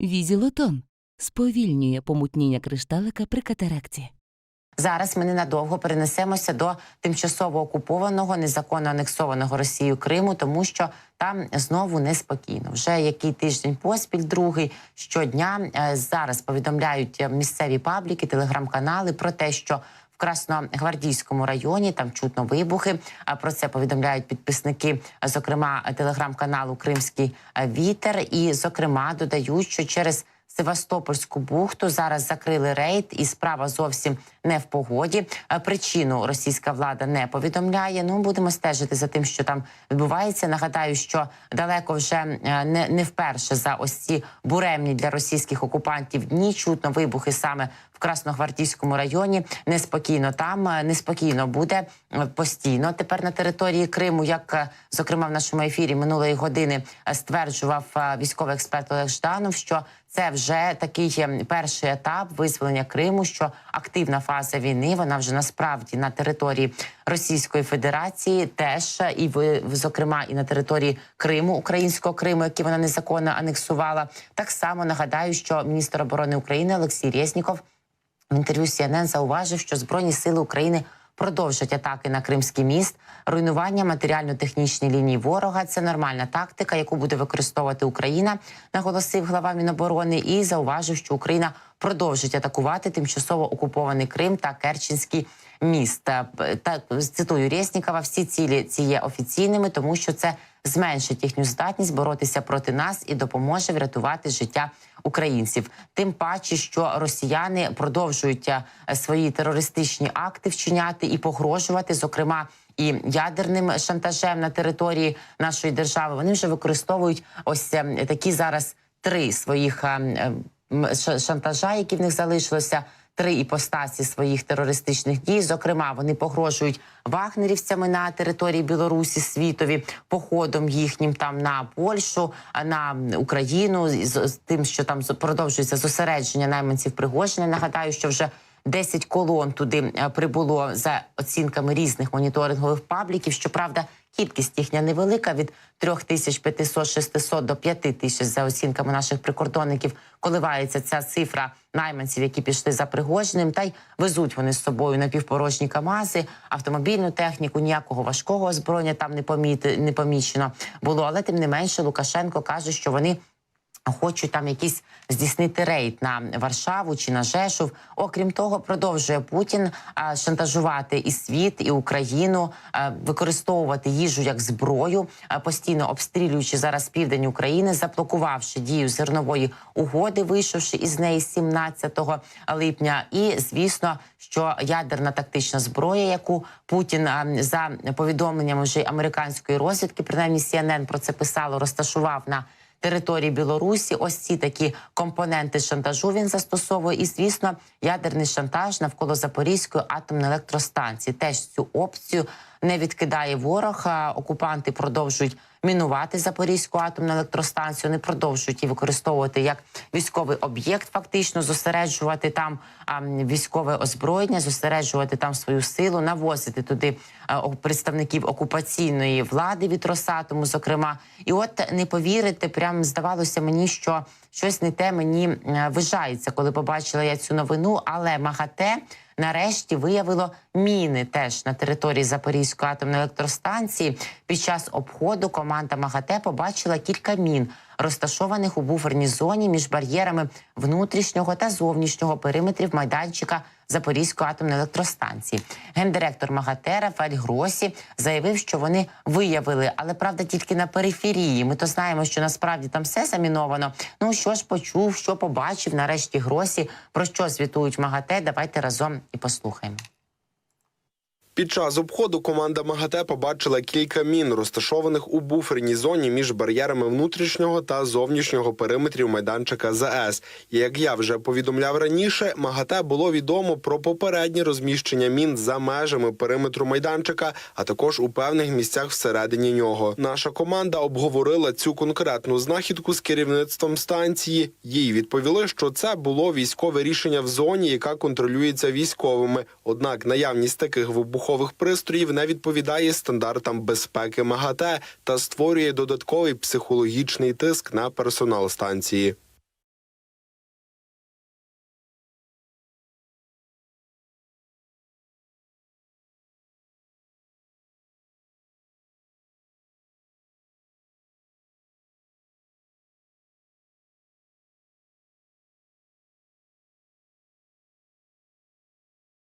Візілотон сповільнює помутніння кришталика при катаракті. Зараз ми ненадовго перенесемося до тимчасово окупованого, незаконно анексованого Росією Криму, тому що там знову неспокійно. Вже який тиждень поспіль, другий щодня е, зараз повідомляють місцеві пабліки, телеграм-канали про те, що Красногвардійському районі там чутно вибухи. А про це повідомляють підписники, зокрема телеграм-каналу Кримський Вітер. І, зокрема, додають, що через Севастопольську бухту зараз закрили рейд, і справа зовсім не в погоді. Е, Причину російська влада не повідомляє. Ну будемо стежити за тим, що там відбувається. Нагадаю, що далеко вже е, не, не вперше за ось ці буремні для російських окупантів дні чутно вибухи саме в Красногвардійському районі. Неспокійно там е, неспокійно буде постійно. Тепер на території Криму, як зокрема в нашому ефірі минулої години стверджував військовий експерт Олег Жданов, що це вже такий е, перший етап визволення Криму, що активна фаза війни. Вона вже насправді на території Російської Федерації, теж е, і в зокрема і на території Криму, українського Криму, який вона незаконно анексувала. Так само нагадаю, що міністр оборони України Олексій Резніков в інтерв'ю CNN зауважив, що збройні сили України продовжать атаки на Кримський міст, руйнування матеріально-технічної лінії ворога. Це нормальна тактика, яку буде використовувати Україна, наголосив глава Міноборони і зауважив, що Україна продовжить атакувати тимчасово окупований Крим та Керченський міст. Та цитую Резнікова, всі цілі ці є офіційними, тому що це зменшить їхню здатність боротися проти нас і допоможе врятувати життя українців. Тим паче, що росіяни продовжують е, свої терористичні акти вчиняти і погрожувати, зокрема. І ядерним шантажем на території нашої держави вони вже використовують ось е, такі зараз три своїх е, шантажа, які в них залишилося. Три іпостасі своїх терористичних дій. Зокрема, вони погрожують вагнерівцями на території Білорусі світові, походом їхнім там на Польщу, на Україну з, з тим, що там продовжується зосередження найманців Пригожина. Нагадаю, що вже 10 колон туди е, прибуло за оцінками різних моніторингових пабліків. Щоправда, кількість їхня невелика від 3500-600 до 5000 за оцінками наших прикордонників. Коливається ця цифра найманців, які пішли за Пригожним, та й везуть вони з собою напівпорожні камази, автомобільну техніку, ніякого важкого озброєння там не поміт не помічено було. Але тим не менше Лукашенко каже, що вони хочуть там якийсь здійснити рейд на Варшаву чи на Жешув. Окрім того, продовжує Путін шантажувати і світ, і Україну, використовувати їжу як зброю, постійно обстрілюючи зараз південь України, заблокувавши дію зернової угоди, вийшовши із неї 17 липня. І звісно, що ядерна тактична зброя, яку Путін за повідомленнями вже американської розвідки, принаймні CNN про це писало, розташував на території Білорусі. Ось ці такі компоненти шантажу він застосовує. І звісно, ядерний шантаж навколо Запорізької атомної електростанції. Теж цю опцію не відкидає ворог. Окупанти продовжують мінувати Запорізьку атомну електростанцію. Не продовжують її використовувати як військовий об'єкт, фактично зосереджувати там а, військове озброєння, зосереджувати там свою силу, навозити туди а, представників окупаційної влади від Росатому, зокрема. І от не повірите, прям здавалося мені, що щось не те мені вижається, коли побачила я цю новину. Але МАГАТЕ нарешті виявило міни теж на території Запорізької атомної електростанції. Під час обходу команда МАГАТЕ побачила кілька мін, розташованих у буферній зоні між бар'єрами внутрішнього та зовнішнього периметрів майданчика Запорізької атомної електростанції. Гендиректор МАГАТЕ Рафаель Гросі заявив, що вони виявили, але правда тільки на периферії. Ми то знаємо, що насправді там все заміновано. Ну що ж почув, що побачив нарешті Гросі, про що звітують МАГАТЕ. Давайте разом і послухаємо. Під час обходу команда МАГАТЕ побачила кілька мін, розташованих у буферній зоні між бар'єрами внутрішнього та зовнішнього периметрів майданчика ЗАЕС. І як я вже повідомляв раніше, МАГАТЕ було відомо про попереднє розміщення мін за межами периметру майданчика, а також у певних місцях всередині нього. Наша команда обговорила цю конкретну знахідку з керівництвом станції. Їй відповіли, що це було військове рішення в зоні, яка контролюється військовими. Однак наявність таких вибухових пристроїв не відповідає стандартам безпеки МАГАТЕ та створює додатковий психологічний тиск на персонал станції.